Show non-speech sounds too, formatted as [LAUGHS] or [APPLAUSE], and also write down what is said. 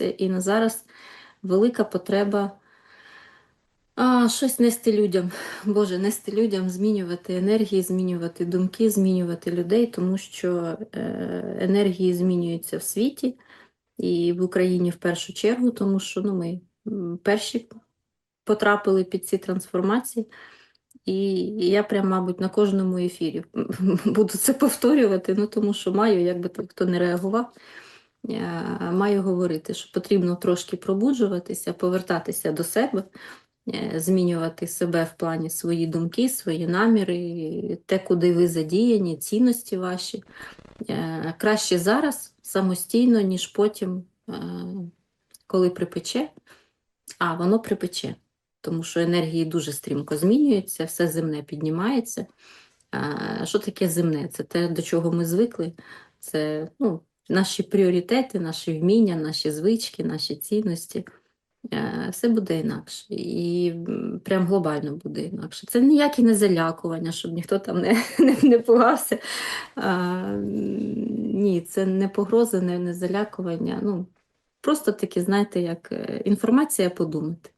І на зараз велика потреба а, щось нести людям. Боже, нести людям, змінювати енергії, змінювати думки, змінювати людей, тому що е, енергії змінюються в світі і в Україні в першу чергу, тому що ну, ми перші потрапили під ці трансформації. І я прям, мабуть, на кожному ефірі буду це повторювати, ну тому що маю, якби хто не реагував, маю говорити, що потрібно трошки пробуджуватися, повертатися до себе, е, змінювати себе в плані свої думки, свої наміри, те, куди ви задіяні, цінності ваші. Е, Краще зараз самостійно, ніж потім, е, коли припече, а воно припече тому що енергії дуже стрімко змінюються, все земне піднімається. Що таке земне? Це те, до чого ми звикли. Це ну, наші пріоритети, наші вміння, наші звички, наші цінності. Е, Все буде інакше. І прям глобально буде інакше. Це ніякі не залякування, щоб ніхто там не, [LAUGHS] не, не пугався. А, ні, це не погроза, не, не залякування. Ну, просто таки, знаєте, як е, інформація подумати.